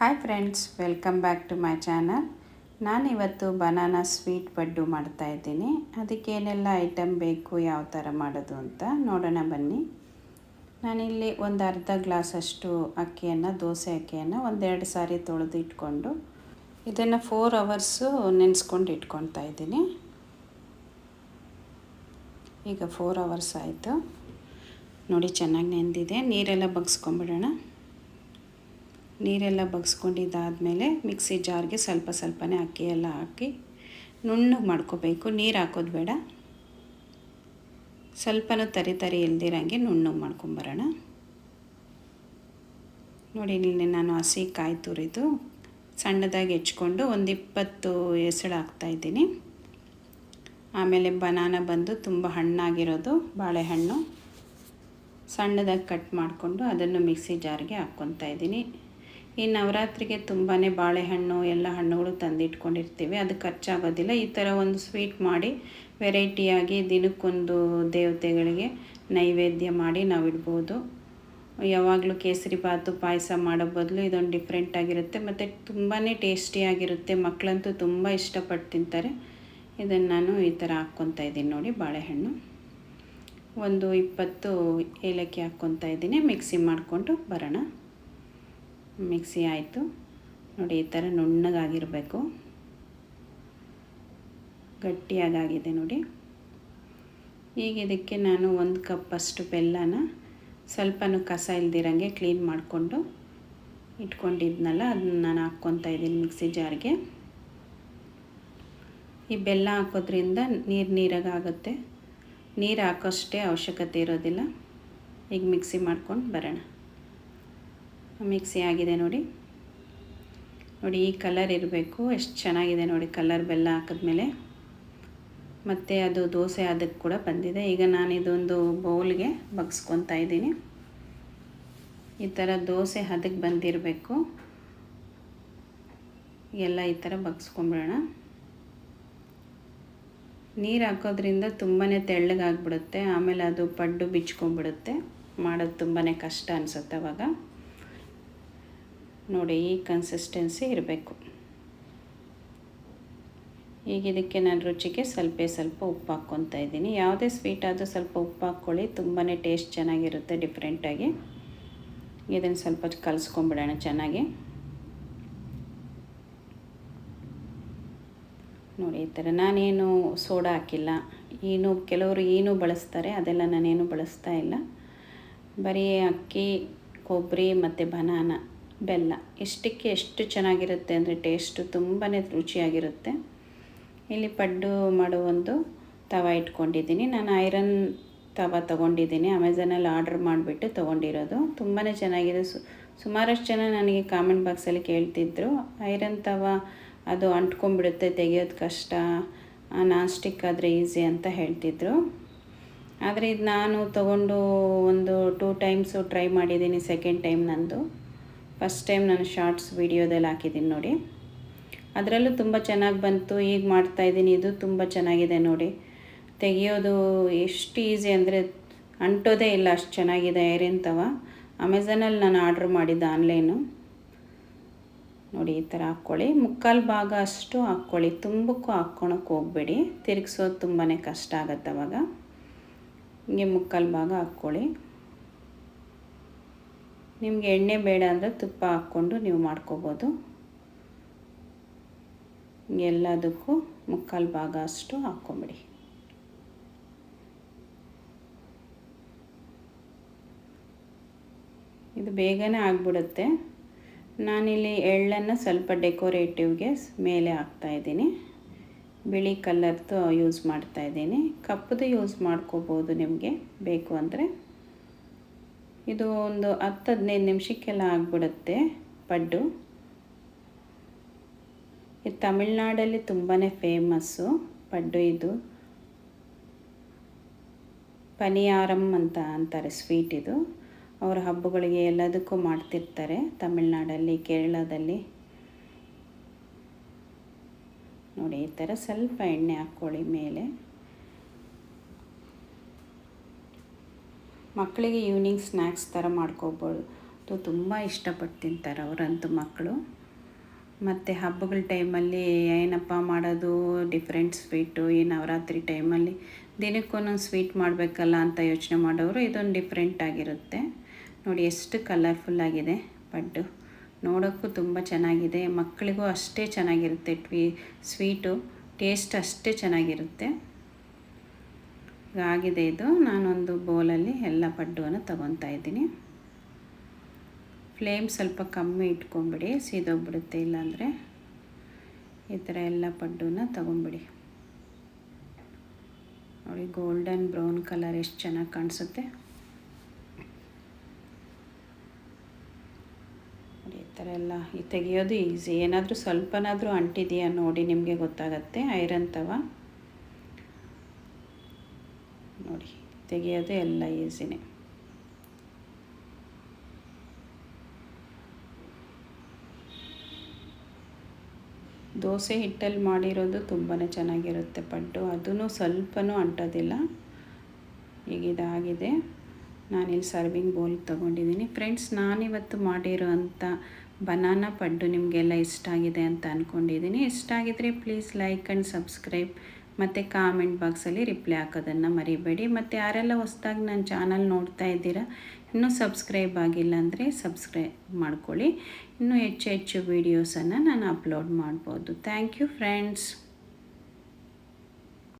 Hi friends welcome back to my channel ನಾನಿವತ್ತು banana sweet paddu ಮಾಡ್ತಾ ಇದ್ದೀನಿ. ಅದಕ್ಕೆ ಏನೆಲ್ಲ ಐಟಮ್ ಬೇಕು, ಯಾವ ಥರ ಮಾಡೋದು ಅಂತ ನೋಡೋಣ ಬನ್ನಿ. ನಾನಿಲ್ಲಿ ಒಂದು ಅರ್ಧ ಗ್ಲಾಸಷ್ಟು ಅಕ್ಕಿಯನ್ನು, ದೋಸೆ ಅಕ್ಕಿಯನ್ನು ಒಂದೆರಡು ಸಾರಿ ತೊಳೆದು ಇಟ್ಕೊಂಡು ಇದನ್ನು ಫೋರ್ ಅವರ್ಸು ನೆನೆಸ್ಕೊಂಡು ಇಟ್ಕೊತಾ ಇದ್ದೀನಿ. ಈಗ ಫೋರ್ ಅವರ್ಸ್ ಆಯಿತು. ನೋಡಿ ಚೆನ್ನಾಗಿ ನೆಂದಿದೆ. ನೀರೆಲ್ಲ ಬಗ್ಸ್ಕೊಂಬಿಡೋಣ. ನೀರೆಲ್ಲ ಬಗ್ಸ್ಕೊಂಡಿದ್ದಾದಮೇಲೆ ಮಿಕ್ಸಿ ಜಾರ್ಗೆ ಸ್ವಲ್ಪ ಸ್ವಲ್ಪನೇ ಅಕ್ಕಿ ಎಲ್ಲ ಹಾಕಿ ನುಣ್ಣಗೆ ಮಾಡ್ಕೋಬೇಕು. ನೀರು ಹಾಕೋದು ಬೇಡ. ಸ್ವಲ್ಪನೂ ತರಿ ತರಿ ಇಲ್ದಿರಂಗೆ ನುಣ್ಣಗೆ ಮಾಡ್ಕೊಂಬರೋಣ. ನೋಡಿ, ಇಲ್ಲಿ ನಾನು ಹಸಿ ಕಾಯಿ ತುರಿದು ಸಣ್ಣದಾಗಿ ಹೆಚ್ಕೊಂಡು ಒಂದು ಇಪ್ಪತ್ತು ಎಸಳು ಹಾಕ್ತಾಯಿದ್ದೀನಿ ಆಮೇಲೆ ಬನಾನ ಬಂದು ತುಂಬ ಹಣ್ಣಾಗಿರೋದು, ಬಾಳೆಹಣ್ಣು. ಸಣ್ಣದಾಗಿ ಕಟ್ ಮಾಡಿಕೊಂಡು ಅದನ್ನು ಮಿಕ್ಸಿ ಜಾರ್ಗೆ ಹಾಕ್ಕೊತಾ ಇದ್ದೀನಿ. ಈ ನವರಾತ್ರಿಗೆ ತುಂಬಾ ಬಾಳೆಹಣ್ಣು, ಎಲ್ಲ ಹಣ್ಣುಗಳು ತಂದಿಟ್ಕೊಂಡಿರ್ತೀವಿ. ಅದು ಖರ್ಚಾಗೋದಿಲ್ಲ. ಈ ಥರ ಒಂದು ಸ್ವೀಟ್ ಮಾಡಿ, ವೆರೈಟಿಯಾಗಿ ದಿನಕ್ಕೊಂದು ದೇವತೆಗಳಿಗೆ ನೈವೇದ್ಯ ಮಾಡಿ ನಾವು ಇಡ್ಬೋದು ಯಾವಾಗಲೂ ಕೇಸರಿ ಬಾತು ಪಾಯಸ ಮಾಡೋ ಬದಲು ಇದೊಂದು ಡಿಫ್ರೆಂಟಾಗಿರುತ್ತೆ ಮತ್ತು ತುಂಬಾ ಟೇಸ್ಟಿಯಾಗಿರುತ್ತೆ ಮಕ್ಕಳಂತೂ ತುಂಬ ಇಷ್ಟಪಟ್ಟು ತಿಂತಾರೆ. ಇದನ್ನು ನಾನು ಈ ಥರ ಹಾಕ್ಕೊತಾ ಇದ್ದೀನಿ ನೋಡಿ ಬಾಳೆಹಣ್ಣು. ಒಂದು ಇಪ್ಪತ್ತು ಏಲಕ್ಕಿ ಹಾಕ್ಕೊತಾ ಇದ್ದೀನಿ. ಮಿಕ್ಸಿ ಮಾಡಿಕೊಂಡು ಬರೋಣ. ಮಿಕ್ಸಿ ಆಯಿತು. ನೋಡಿ, ಈ ಥರ ನುಣ್ಣಗಾಗಿರಬೇಕು. ಗಟ್ಟಿಯಾಗಾಗಿದೆ ನೋಡಿ. ಈಗ ಇದಕ್ಕೆ ನಾನು ಒಂದು ಕಪ್ಪಷ್ಟು ಬೆಲ್ಲನ ಸ್ವಲ್ಪನೂ ಕಸ ಇಲ್ದಿರಂಗೆ ಕ್ಲೀನ್ ಮಾಡಿಕೊಂಡು ಇಟ್ಕೊಂಡಿದ್ನಲ್ಲ, ಅದನ್ನ ನಾನು ಹಾಕ್ಕೊತಾ ಇದ್ದೀನಿ ಮಿಕ್ಸಿ ಜಾರ್ಗೆ. ಈ ಬೆಲ್ಲ ಹಾಕೋದ್ರಿಂದ ನೀರು ನೀರಾಗುತ್ತೆ ನೀರು ಹಾಕೋಷ್ಟೇ ಅವಶ್ಯಕತೆ ಇರೋದಿಲ್ಲ. ಈಗ ಮಿಕ್ಸಿ ಮಾಡ್ಕೊಂಡು ಬರೋಣ. ಮಿಕ್ಸಿ ಆಗಿದೆ ನೋಡಿ. ನೋಡಿ ಈ ಕಲರ್ ಇರಬೇಕು. ಎಷ್ಟು ಚೆನ್ನಾಗಿದೆ ನೋಡಿ ಕಲರ್ ಬೆಲ್ಲ ಹಾಕಿದ್ಮೇಲೆ. ಮತ್ತು ಅದು ದೋಸೆ ಅದಕ್ಕೆ ಕೂಡ ಬಂದಿದೆ. ಈಗ ನಾನು ಇದೊಂದು ಬೌಲ್ಗೆ ಬಗ್ಸ್ಕೊತಾ ಇದ್ದೀನಿ. ಈ ಥರ ದೋಸೆ ಅದಕ್ಕೆ ಬಂದಿರಬೇಕು. ಎಲ್ಲ ಈ ಥರ ಬಗ್ಸ್ಕೊಂಬಿಡೋಣ. ನೀರು ಹಾಕೋದ್ರಿಂದ ತುಂಬಾ ತೆಳ್ಳಗಾಗ್ಬಿಡುತ್ತೆ. ಆಮೇಲೆ ಅದು ಪಡ್ಡು ಬಿಚ್ಕೊಂಬಿಡುತ್ತೆ. ಮಾಡೋದು ತುಂಬಾ ಕಷ್ಟ ಅನಿಸುತ್ತೆ ಅವಾಗ. ನೋಡಿ, ಈ ಕನ್ಸಿಸ್ಟೆನ್ಸಿ ಇರಬೇಕು. ಈಗ ಇದಕ್ಕೆ ನಾನು ರುಚಿಗೆ ಸ್ವಲ್ಪ ಸ್ವಲ್ಪ ಉಪ್ಪು ಹಾಕ್ಕೊತಾ ಇದ್ದೀನಿ. ಯಾವುದೇ ಸ್ವೀಟ್ ಆದರೂ ಸ್ವಲ್ಪ ಉಪ್ಪು ಹಾಕ್ಕೊಳ್ಳಿ. ತುಂಬಾ ಟೇಸ್ಟ್ ಚೆನ್ನಾಗಿರುತ್ತೆ ಡಿಫ್ರೆಂಟಾಗಿ ಇದನ್ನು ಸ್ವಲ್ಪ ಕಲಿಸ್ಕೊಂಬಿಡೋಣ ಚೆನ್ನಾಗಿ. ನೋಡಿ, ಈ ಥರ ನಾನೇನು ಸೋಡಾ ಹಾಕಿಲ್ಲ. ಏನು ಕೆಲವರು ಏನು ಬಳಸ್ತಾರೆ, ಅದೆಲ್ಲ ನಾನೇನು ಬಳಸ್ತಾ ಇಲ್ಲ. ಬರೀ ಅಕ್ಕಿ, ಕೊಬ್ಬರಿ ಮತ್ತು ಬನಾನ. ಬೆಲ್ಲ. ಇಷ್ಟಕ್ಕೆ ಎಷ್ಟು ಚೆನ್ನಾಗಿರುತ್ತೆ ಅಂದರೆ ಟೇಸ್ಟು ತುಂಬಾ ರುಚಿಯಾಗಿರುತ್ತೆ. ಇಲ್ಲಿ ಪಡ್ಡು ಮಾಡೋ ಒಂದು ತವ ಇಟ್ಕೊಂಡಿದ್ದೀನಿ. ನಾನು ಐರನ್ ತವ ತೊಗೊಂಡಿದ್ದೀನಿ. ಅಮೆಝಾನಲ್ಲಿ ಆರ್ಡ್ರ್ ಮಾಡಿಬಿಟ್ಟು ತೊಗೊಂಡಿರೋದು. ತುಂಬಾ ಚೆನ್ನಾಗಿದೆ. ಸು, ಸುಮಾರಷ್ಟು ಜನ ನನಗೆ ಕಾಮೆಂಟ್ ಬಾಕ್ಸಲ್ಲಿ ಕೇಳ್ತಿದ್ರು. ಐರನ್ ತವ ಅದು ಅಂಟ್ಕೊಂಡ್ಬಿಡುತ್ತೆ, ತೆಗೆಯೋದು ಕಷ್ಟ ನಾನ್ ಸ್ಟಿಕ್ ಆದರೆ ಈಸಿ ಅಂತ ಹೇಳ್ತಿದ್ರು. ಆದರೆ ಇದು ನಾನು ತೊಗೊಂಡು ಒಂದು ಟೂ ಟೈಮ್ಸು ಟ್ರೈ ಮಾಡಿದ್ದೀನಿ ಸೆಕೆಂಡ್ ಟೈಮ್ ನಂದು. ಫಸ್ಟ್ ಟೈಮ್ ನಾನು ಶಾರ್ಟ್ಸ್ ವೀಡಿಯೋದಲ್ಲಿ ಹಾಕಿದ್ದೀನಿ ನೋಡಿ. ಅದರಲ್ಲೂ ತುಂಬ ಚೆನ್ನಾಗಿ ಬಂತು ಈಗ ಮಾಡ್ತಾಯಿದ್ದೀನಿ ಇದು ತುಂಬ ಚೆನ್ನಾಗಿದೆ ನೋಡಿ. ತೆಗೆಯೋದು ಎಷ್ಟು ಈಸಿ ಅಂದರೆ ಅಂಟೋದೇ ಇಲ್ಲ ಅಷ್ಟು ಚೆನ್ನಾಗಿದೆ ಐರನ್ ತವ. ಅಮೆಝಾನಲ್ಲಿ ನಾನು ಆರ್ಡ್ರ್ ಮಾಡಿದ್ದೆ ಆನ್ಲೈನು ನೋಡಿ, ಈ ಥರ ಹಾಕ್ಕೊಳ್ಳಿ. ಮುಕ್ಕಾಲು ಭಾಗ ಅಷ್ಟು ಹಾಕ್ಕೊಳ್ಳಿ. ತುಂಬಕ್ಕೂ ಹಾಕ್ಕೊಳಕ್ಕೆ ಹೋಗಬೇಡಿ. ತಿರುಗಿಸೋದು ತುಂಬಾ ಕಷ್ಟ ಆಗುತ್ತೆ ಅವಾಗ. ಹಿಂಗೆ ಮುಕ್ಕಾಲು ಭಾಗ ಹಾಕ್ಕೊಳ್ಳಿ. ನಿಮಗೆ ಎಣ್ಣೆ ಬೇಡ ಅಂದರೆ ತುಪ್ಪ ಹಾಕ್ಕೊಂಡು ನೀವು ಮಾಡ್ಕೋಬೋದು. ಎಲ್ಲದಕ್ಕೂ ಮುಕ್ಕಾಲು ಭಾಗ ಅಷ್ಟು ಹಾಕ್ಕೊಂಬಿಡಿ. ಇದು ಬೇಗನೆ ಆಗಿಬಿಡುತ್ತೆ. ನಾನಿಲ್ಲಿ ಎಳ್ಳನ್ನು ಸ್ವಲ್ಪ ಡೆಕೋರೇಟಿವ್ಗೆ ಮೇಲೆ ಹಾಕ್ತಾಯಿದ್ದೀನಿ ಬಿಳಿ ಕಲರ್ದು ಯೂಸ್ ಮಾಡ್ತಾಯಿದ್ದೀನಿ ಕಪ್ಪದು ಯೂಸ್ ಮಾಡ್ಕೋಬೋದು ನಿಮಗೆ ಬೇಕು ಅಂದರೆ. ಇದು ಒಂದು ಹತ್ತು ಹದಿನೈದು ನಿಮಿಷಕ್ಕೆಲ್ಲ ಆಗಿಬಿಡುತ್ತೆ ಪಡ್ಡು. ಇದು ತಮಿಳ್ನಾಡಲ್ಲಿ ತುಂಬಾ ಫೇಮಸ್ಸು ಪಡ್ಡು ಇದು. ಪನಿಯಾರಂ ಅಂತ ಅಂತಾರೆ ಸ್ವೀಟ್ ಇದು. ಅವರ ಹಬ್ಬಗಳಿಗೆ ಎಲ್ಲದಕ್ಕೂ ಮಾಡ್ತಿರ್ತಾರೆ ತಮಿಳ್ನಾಡಲ್ಲಿ, ಕೇರಳದಲ್ಲಿ. ನೋಡಿ, ಈ ಥರ ಸ್ವಲ್ಪ ಎಣ್ಣೆ ಹಾಕ್ಕೊಳ್ಳಿ ಮೇಲೆ. ಮಕ್ಕಳಿಗೆ ಈವ್ನಿಂಗ್ ಸ್ನ್ಯಾಕ್ಸ್ ಥರ ಮಾಡ್ಕೋಬೋದು. ತುಂಬ ಇಷ್ಟಪಟ್ಟು ತಿಂತಾರೆ ಅವರಂತೂ ಮಕ್ಕಳು. ಮತ್ತು ಹಬ್ಬಗಳ ಟೈಮಲ್ಲಿ ಏನಪ್ಪ ಮಾಡೋದು? ಡಿಫ್ರೆಂಟ್ ಸ್ವೀಟು ಈ ನವರಾತ್ರಿ ಟೈಮಲ್ಲಿ ದಿನಕ್ಕೊಂದೊಂದು ಸ್ವೀಟ್ ಮಾಡಬೇಕಲ್ಲ ಅಂತ ಯೋಚನೆ ಮಾಡೋರು ಇದೊಂದು ಡಿಫ್ರೆಂಟ್ ಆಗಿರುತ್ತೆ. ನೋಡಿ ಎಷ್ಟು ಕಲರ್ಫುಲ್ಲಾಗಿದೆ ಬಡ್ಡು ನೋಡೋಕ್ಕೂ ತುಂಬ ಚೆನ್ನಾಗಿದೆ. ಮಕ್ಕಳಿಗೂ ಅಷ್ಟೇ ಚೆನ್ನಾಗಿರುತ್ತೆ ಟ್ವೀ ಸ್ವೀಟು ಟೇಸ್ಟ್ ಅಷ್ಟೇ ಚೆನ್ನಾಗಿರುತ್ತೆ. ಆಗಿದೆ ಇದು. ನಾನೊಂದು ಬೌಲಲ್ಲಿ ಎಲ್ಲ ಪಡ್ಡುವನ್ನು ತಗೊತಾ ಇದ್ದೀನಿ. ಫ್ಲೇಮ್ ಸ್ವಲ್ಪ ಕಮ್ಮಿ ಇಟ್ಕೊಂಬಿಡಿ ಸೀದೋಗ್ಬಿಡುತ್ತೆ ಇಲ್ಲಾಂದರೆ. ಈ ಥರ ಎಲ್ಲ ಪಡ್ಡನ್ನ ತಗೊಂಬಿಡಿ ನೋಡಿ, ಗೋಲ್ಡನ್ ಬ್ರೌನ್ ಕಲರ್ ಎಷ್ಟು ಚೆನ್ನಾಗಿ ಕಾಣಿಸುತ್ತೆ. ಈ ಥರ ಎಲ್ಲ ಈ ತೆಗೆಯೋದು ಈಸಿ. ಏನಾದರೂ ಸ್ವಲ್ಪನಾದರೂ ಅಂಟಿದೆಯಾ ನೋಡಿ ನಿಮಗೆ ಗೊತ್ತಾಗತ್ತೆ. ಐರನ್ ತವ? ನೋಡಿ. ತೆಗೆಯೋದು ಎಲ್ಲ ಈಸಿನೇ ದೋಸೆ ಹಿಟ್ಟಲ್ಲಿ ಮಾಡಿರೋದು ತುಂಬಾ ಚೆನ್ನಾಗಿರುತ್ತೆ ಪಡ್ಡು. ಅದೂ ಸ್ವಲ್ಪನೂ ಅಂಟೋದಿಲ್ಲ. ಈಗ ಇದಾಗಿದೆ. ನಾನಿಲ್ಲಿ ಸರ್ವಿಂಗ್ ಬೌಲ್ ತೊಗೊಂಡಿದ್ದೀನಿ. ಫ್ರೆಂಡ್ಸ್ ನಾನಿವತ್ತು ಮಾಡಿರೋ ಅಂಥ ಬನಾನಾ ಪಡ್ಡು ನಿಮಗೆಲ್ಲ ಇಷ್ಟ ಆಗಿದೆ ಅಂತ ಅಂದ್ಕೊಂಡಿದ್ದೀನಿ ಇಷ್ಟ ಆಗಿದ್ರೆ ಪ್ಲೀಸ್ ಲೈಕ್ ಆ್ಯಂಡ್ ಸಬ್ಸ್ಕ್ರೈಬ್ ಮತ್ತು ಕಾಮೆಂಟ್ ಬಾಕ್ಸಲ್ಲಿ ರಿಪ್ಲೈ ಹಾಕೋದನ್ನು ಮರಿಬೇಡಿ. ಮತ್ತು ಯಾರೆಲ್ಲ ಹೊಸ್ದಾಗಿ ನನ್ನ ಚಾನಲ್ ನೋಡ್ತಾ ಇದ್ದೀರಾ, ಇನ್ನೂ ಸಬ್ಸ್ಕ್ರೈಬ್ ಆಗಿಲ್ಲ ಅಂದರೆ ಸಬ್ಸ್ಕ್ರೈಬ್ ಮಾಡ್ಕೊಳ್ಳಿ. ಇನ್ನೂ ಹೆಚ್ಚು ಹೆಚ್ಚು ವೀಡಿಯೋಸನ್ನು ನಾನು ಅಪ್ಲೋಡ್ ಮಾಡ್ಬೋದು. Thank you friends